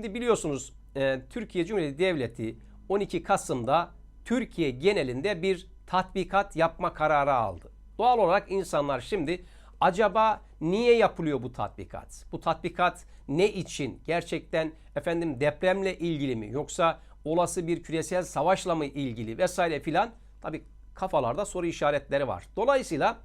Şimdi biliyorsunuz e, Türkiye Cumhuriyeti Devleti 12 Kasım'da Türkiye genelinde bir tatbikat yapma kararı aldı. Doğal olarak insanlar şimdi acaba niye yapılıyor bu tatbikat? Bu tatbikat ne için? Gerçekten efendim depremle ilgili mi yoksa olası bir küresel savaşla mı ilgili vesaire filan? Tabii kafalarda soru işaretleri var. Dolayısıyla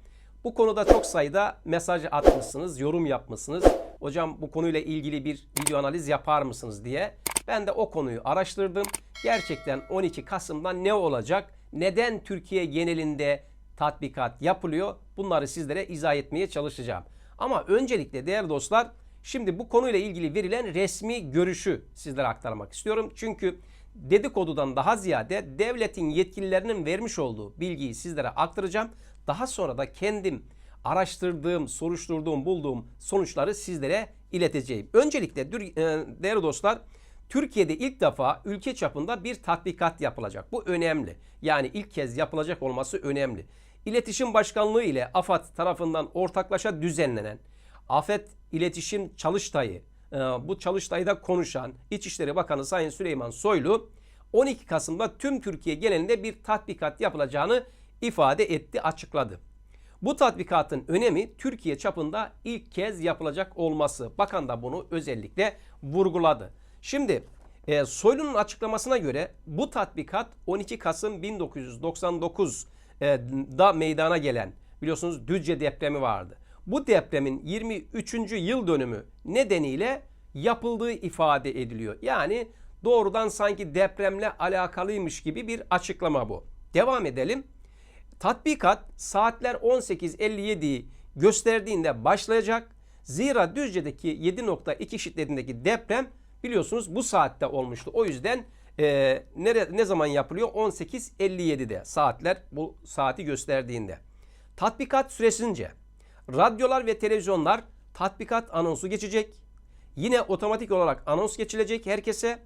bu konuda çok sayıda mesaj atmışsınız, yorum yapmışsınız. Hocam bu konuyla ilgili bir video analiz yapar mısınız diye. Ben de o konuyu araştırdım. Gerçekten 12 Kasım'da ne olacak? Neden Türkiye genelinde tatbikat yapılıyor? Bunları sizlere izah etmeye çalışacağım. Ama öncelikle değerli dostlar, şimdi bu konuyla ilgili verilen resmi görüşü sizlere aktarmak istiyorum. Çünkü dedikodudan daha ziyade devletin yetkililerinin vermiş olduğu bilgiyi sizlere aktaracağım. Daha sonra da kendim araştırdığım, soruşturduğum, bulduğum sonuçları sizlere ileteceğim. Öncelikle e, değerli dostlar, Türkiye'de ilk defa ülke çapında bir tatbikat yapılacak. Bu önemli. Yani ilk kez yapılacak olması önemli. İletişim Başkanlığı ile AFAD tarafından ortaklaşa düzenlenen Afet İletişim Çalıştayı, e, bu çalıştayda konuşan İçişleri Bakanı Sayın Süleyman Soylu 12 Kasım'da tüm Türkiye genelinde bir tatbikat yapılacağını ifade etti, açıkladı. Bu tatbikatın önemi Türkiye çapında ilk kez yapılacak olması. Bakan da bunu özellikle vurguladı. Şimdi e, Soylu'nun açıklamasına göre bu tatbikat 12 Kasım 1999 e, da meydana gelen biliyorsunuz Düzce depremi vardı. Bu depremin 23. yıl dönümü nedeniyle yapıldığı ifade ediliyor. Yani doğrudan sanki depremle alakalıymış gibi bir açıklama bu. Devam edelim. Tatbikat saatler 18.57'yi gösterdiğinde başlayacak. Zira Düzce'deki 7.2 şiddetindeki deprem biliyorsunuz bu saatte olmuştu. O yüzden e, nere, ne zaman yapılıyor? 18.57'de saatler bu saati gösterdiğinde. Tatbikat süresince radyolar ve televizyonlar tatbikat anonsu geçecek. Yine otomatik olarak anons geçilecek herkese.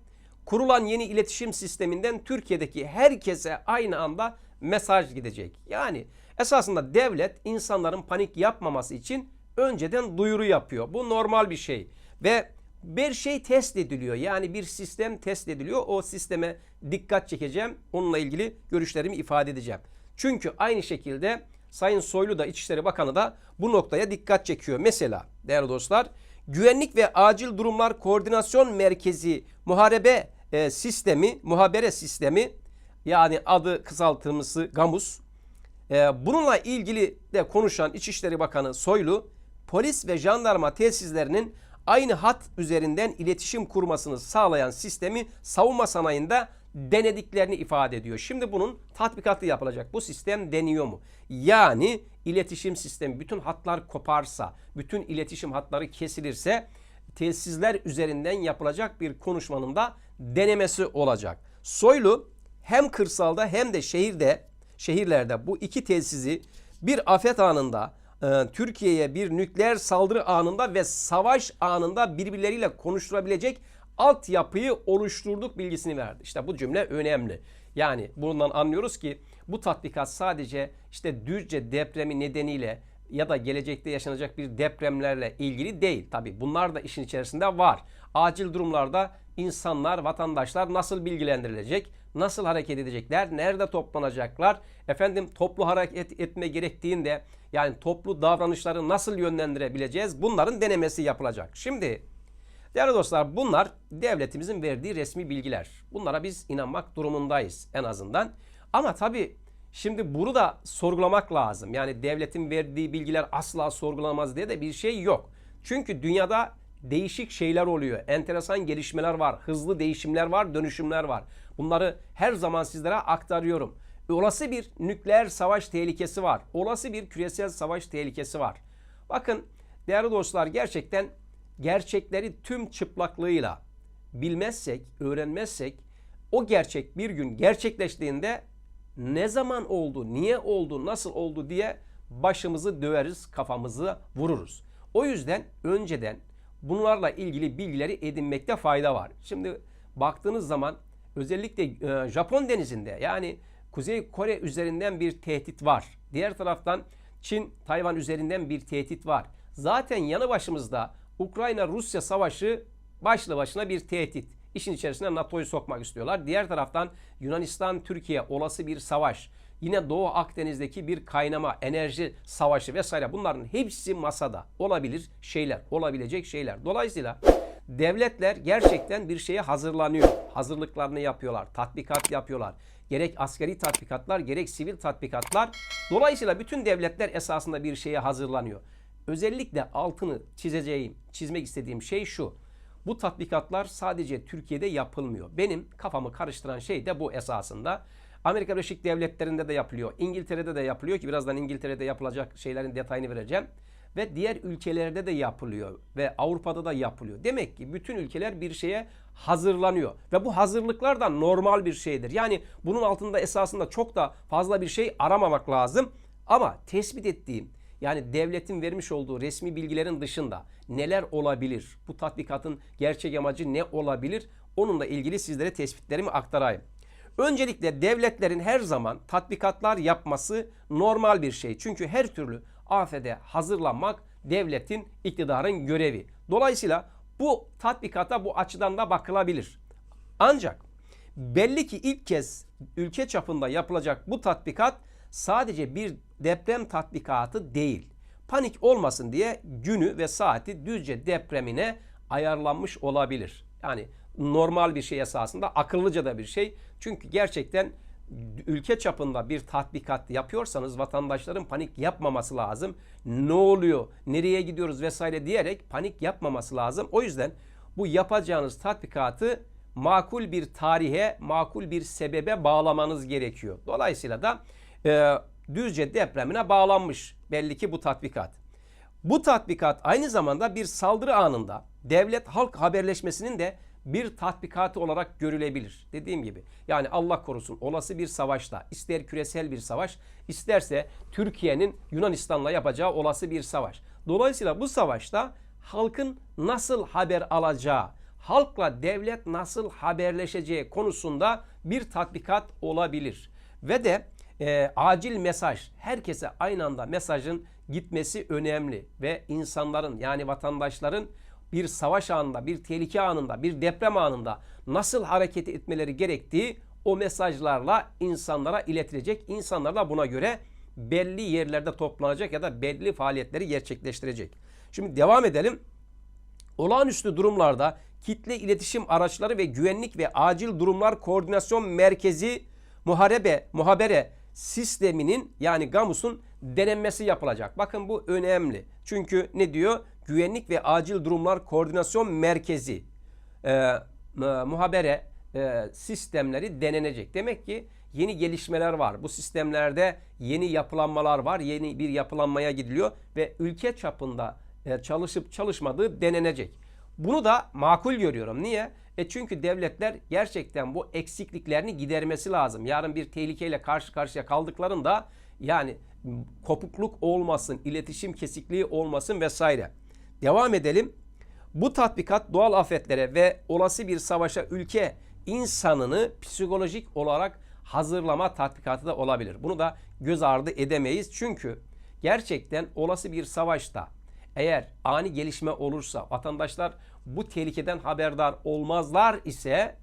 Kurulan yeni iletişim sisteminden Türkiye'deki herkese aynı anda mesaj gidecek. Yani esasında devlet insanların panik yapmaması için önceden duyuru yapıyor. Bu normal bir şey. Ve bir şey test ediliyor. Yani bir sistem test ediliyor. O sisteme dikkat çekeceğim. Onunla ilgili görüşlerimi ifade edeceğim. Çünkü aynı şekilde Sayın Soylu da İçişleri Bakanı da bu noktaya dikkat çekiyor. Mesela değerli dostlar Güvenlik ve Acil Durumlar Koordinasyon Merkezi muharebe e, sistemi, muhabere sistemi yani adı kısaltılması GAMUS. E, bununla ilgili de konuşan İçişleri Bakanı Soylu polis ve jandarma tesislerinin aynı hat üzerinden iletişim kurmasını sağlayan sistemi savunma sanayinde denediklerini ifade ediyor. Şimdi bunun tatbikatı yapılacak. Bu sistem deniyor mu? Yani iletişim sistemi bütün hatlar koparsa, bütün iletişim hatları kesilirse tesisler üzerinden yapılacak bir konuşmanın da denemesi olacak. Soylu hem kırsalda hem de şehirde şehirlerde bu iki tesisi bir afet anında e, Türkiye'ye bir nükleer saldırı anında ve savaş anında birbirleriyle konuşturabilecek altyapıyı oluşturduk bilgisini verdi. İşte bu cümle önemli. Yani bundan anlıyoruz ki bu tatbikat sadece işte Düzce depremi nedeniyle ya da gelecekte yaşanacak bir depremlerle ilgili değil. Tabi bunlar da işin içerisinde var. Acil durumlarda insanlar, vatandaşlar nasıl bilgilendirilecek? Nasıl hareket edecekler? Nerede toplanacaklar? Efendim toplu hareket etme gerektiğinde yani toplu davranışları nasıl yönlendirebileceğiz? Bunların denemesi yapılacak. Şimdi değerli dostlar bunlar devletimizin verdiği resmi bilgiler. Bunlara biz inanmak durumundayız en azından. Ama tabii şimdi bunu da sorgulamak lazım. Yani devletin verdiği bilgiler asla sorgulanmaz diye de bir şey yok. Çünkü dünyada değişik şeyler oluyor. Enteresan gelişmeler var. Hızlı değişimler var, dönüşümler var. Bunları her zaman sizlere aktarıyorum. Olası bir nükleer savaş tehlikesi var. Olası bir küresel savaş tehlikesi var. Bakın değerli dostlar gerçekten gerçekleri tüm çıplaklığıyla bilmezsek, öğrenmezsek o gerçek bir gün gerçekleştiğinde ne zaman oldu, niye oldu, nasıl oldu diye başımızı döveriz, kafamızı vururuz. O yüzden önceden bunlarla ilgili bilgileri edinmekte fayda var. Şimdi baktığınız zaman özellikle e, Japon denizinde yani Kuzey Kore üzerinden bir tehdit var. Diğer taraftan Çin, Tayvan üzerinden bir tehdit var. Zaten yanı başımızda Ukrayna-Rusya savaşı başlı başına bir tehdit. İşin içerisine NATO'yu sokmak istiyorlar. Diğer taraftan Yunanistan, Türkiye olası bir savaş. Yine Doğu Akdeniz'deki bir kaynama, enerji savaşı vesaire bunların hepsi masada olabilir şeyler, olabilecek şeyler. Dolayısıyla devletler gerçekten bir şeye hazırlanıyor. Hazırlıklarını yapıyorlar, tatbikat yapıyorlar. Gerek askeri tatbikatlar, gerek sivil tatbikatlar. Dolayısıyla bütün devletler esasında bir şeye hazırlanıyor. Özellikle altını çizeceğim, çizmek istediğim şey şu. Bu tatbikatlar sadece Türkiye'de yapılmıyor. Benim kafamı karıştıran şey de bu esasında. Amerika Birleşik Devletleri'nde de yapılıyor. İngiltere'de de yapılıyor ki birazdan İngiltere'de yapılacak şeylerin detayını vereceğim. Ve diğer ülkelerde de yapılıyor ve Avrupa'da da yapılıyor. Demek ki bütün ülkeler bir şeye hazırlanıyor ve bu hazırlıklar da normal bir şeydir. Yani bunun altında esasında çok da fazla bir şey aramamak lazım. Ama tespit ettiğim yani devletin vermiş olduğu resmi bilgilerin dışında neler olabilir? Bu tatbikatın gerçek amacı ne olabilir? Onunla ilgili sizlere tespitlerimi aktarayım. Öncelikle devletlerin her zaman tatbikatlar yapması normal bir şey. Çünkü her türlü afede hazırlanmak devletin, iktidarın görevi. Dolayısıyla bu tatbikata bu açıdan da bakılabilir. Ancak belli ki ilk kez ülke çapında yapılacak bu tatbikat sadece bir deprem tatbikatı değil. Panik olmasın diye günü ve saati Düzce depremine ayarlanmış olabilir. Yani normal bir şey esasında akıllıca da bir şey. Çünkü gerçekten ülke çapında bir tatbikat yapıyorsanız vatandaşların panik yapmaması lazım. Ne oluyor, nereye gidiyoruz vesaire diyerek panik yapmaması lazım. O yüzden bu yapacağınız tatbikatı makul bir tarihe, makul bir sebebe bağlamanız gerekiyor. Dolayısıyla da e, Düzce depremine bağlanmış belli ki bu tatbikat. Bu tatbikat aynı zamanda bir saldırı anında devlet halk haberleşmesinin de bir tatbikatı olarak görülebilir. Dediğim gibi yani Allah korusun olası bir savaşta ister küresel bir savaş isterse Türkiye'nin Yunanistan'la yapacağı olası bir savaş. Dolayısıyla bu savaşta halkın nasıl haber alacağı, halkla devlet nasıl haberleşeceği konusunda bir tatbikat olabilir. Ve de e, acil mesaj, herkese aynı anda mesajın gitmesi önemli ve insanların yani vatandaşların bir savaş anında, bir tehlike anında, bir deprem anında nasıl hareket etmeleri gerektiği o mesajlarla insanlara iletilecek. İnsanlar da buna göre belli yerlerde toplanacak ya da belli faaliyetleri gerçekleştirecek. Şimdi devam edelim. Olağanüstü durumlarda kitle iletişim araçları ve güvenlik ve acil durumlar koordinasyon merkezi muharebe muhabere sisteminin yani GAMUS'un denenmesi yapılacak. Bakın bu önemli. Çünkü ne diyor? Güvenlik ve Acil Durumlar Koordinasyon Merkezi e, e, muhabere e, sistemleri denenecek. Demek ki yeni gelişmeler var. Bu sistemlerde yeni yapılanmalar var. Yeni bir yapılanmaya gidiliyor ve ülke çapında e, çalışıp çalışmadığı denenecek. Bunu da makul görüyorum. Niye? E çünkü devletler gerçekten bu eksikliklerini gidermesi lazım. Yarın bir tehlikeyle karşı karşıya kaldıklarında yani kopukluk olmasın, iletişim kesikliği olmasın vesaire. Devam edelim. Bu tatbikat doğal afetlere ve olası bir savaşa ülke insanını psikolojik olarak hazırlama tatbikatı da olabilir. Bunu da göz ardı edemeyiz. Çünkü gerçekten olası bir savaşta eğer ani gelişme olursa vatandaşlar bu tehlikeden haberdar olmazlar ise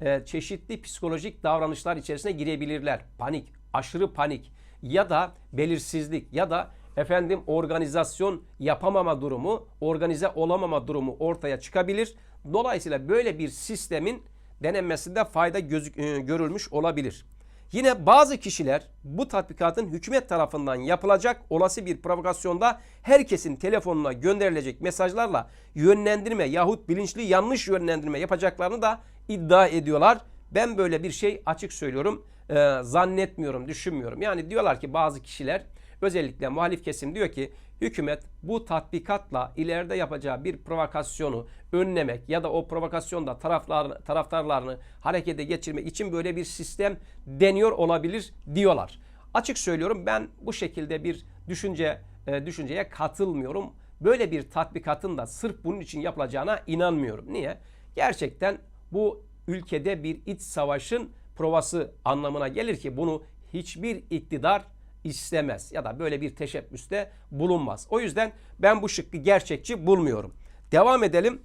e, çeşitli psikolojik davranışlar içerisine girebilirler. Panik, aşırı panik ya da belirsizlik ya da efendim organizasyon yapamama durumu, organize olamama durumu ortaya çıkabilir. Dolayısıyla böyle bir sistemin denenmesinde fayda gözük, e, görülmüş olabilir. Yine bazı kişiler bu tatbikatın hükümet tarafından yapılacak olası bir provokasyonda herkesin telefonuna gönderilecek mesajlarla yönlendirme yahut bilinçli yanlış yönlendirme yapacaklarını da iddia ediyorlar. Ben böyle bir şey açık söylüyorum e, zannetmiyorum, düşünmüyorum. Yani diyorlar ki bazı kişiler özellikle muhalif kesim diyor ki hükümet bu tatbikatla ileride yapacağı bir provokasyonu önlemek ya da o provokasyonda taraflar, taraftarlarını harekete geçirmek için böyle bir sistem deniyor olabilir diyorlar. Açık söylüyorum ben bu şekilde bir düşünce e, düşünceye katılmıyorum. Böyle bir tatbikatın da sırf bunun için yapılacağına inanmıyorum. Niye? Gerçekten bu ülkede bir iç savaşın provası anlamına gelir ki bunu hiçbir iktidar istemez ya da böyle bir teşebbüste bulunmaz. O yüzden ben bu şıkkı gerçekçi bulmuyorum. Devam edelim.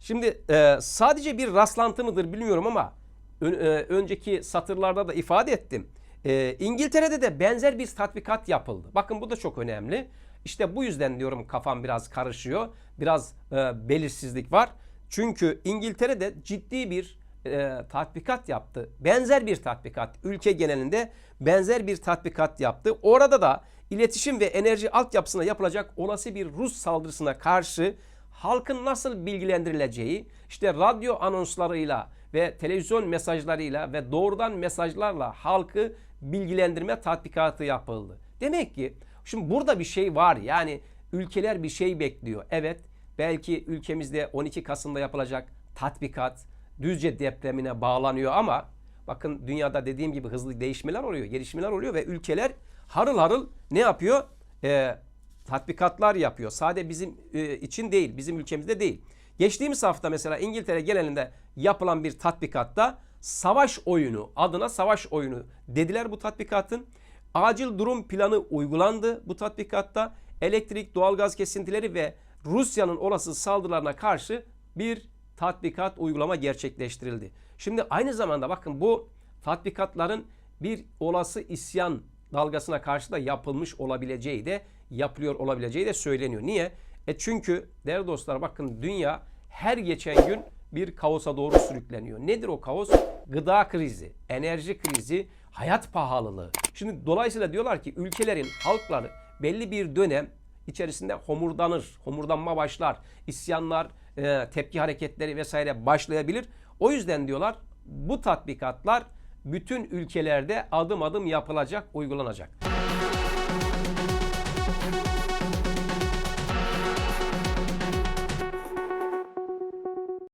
Şimdi e, sadece bir rastlantı mıdır bilmiyorum ama e, önceki satırlarda da ifade ettim. E, İngiltere'de de benzer bir tatbikat yapıldı. Bakın bu da çok önemli. İşte bu yüzden diyorum kafam biraz karışıyor. Biraz e, belirsizlik var. Çünkü İngiltere'de ciddi bir e, tatbikat yaptı. Benzer bir tatbikat. Ülke genelinde benzer bir tatbikat yaptı. Orada da iletişim ve enerji altyapısına yapılacak olası bir Rus saldırısına karşı halkın nasıl bilgilendirileceği, işte radyo anonslarıyla ve televizyon mesajlarıyla ve doğrudan mesajlarla halkı bilgilendirme tatbikatı yapıldı. Demek ki şimdi burada bir şey var. Yani ülkeler bir şey bekliyor. Evet belki ülkemizde 12 Kasım'da yapılacak tatbikat Düzce depremine bağlanıyor ama bakın dünyada dediğim gibi hızlı değişmeler oluyor, gelişmeler oluyor ve ülkeler harıl harıl ne yapıyor? Ee, tatbikatlar yapıyor. Sadece bizim e, için değil, bizim ülkemizde değil. Geçtiğimiz hafta mesela İngiltere genelinde yapılan bir tatbikatta savaş oyunu adına savaş oyunu dediler bu tatbikatın. Acil durum planı uygulandı bu tatbikatta. Elektrik, doğalgaz kesintileri ve Rusya'nın olası saldırılarına karşı bir tatbikat uygulama gerçekleştirildi. Şimdi aynı zamanda bakın bu tatbikatların bir olası isyan dalgasına karşı da yapılmış olabileceği de yapılıyor olabileceği de söyleniyor. Niye? E çünkü değerli dostlar bakın dünya her geçen gün bir kaosa doğru sürükleniyor. Nedir o kaos? Gıda krizi, enerji krizi, hayat pahalılığı. Şimdi dolayısıyla diyorlar ki ülkelerin halkları belli bir dönem içerisinde homurdanır, homurdanma başlar, isyanlar, e, tepki hareketleri vesaire başlayabilir. O yüzden diyorlar bu tatbikatlar bütün ülkelerde adım adım yapılacak, uygulanacak.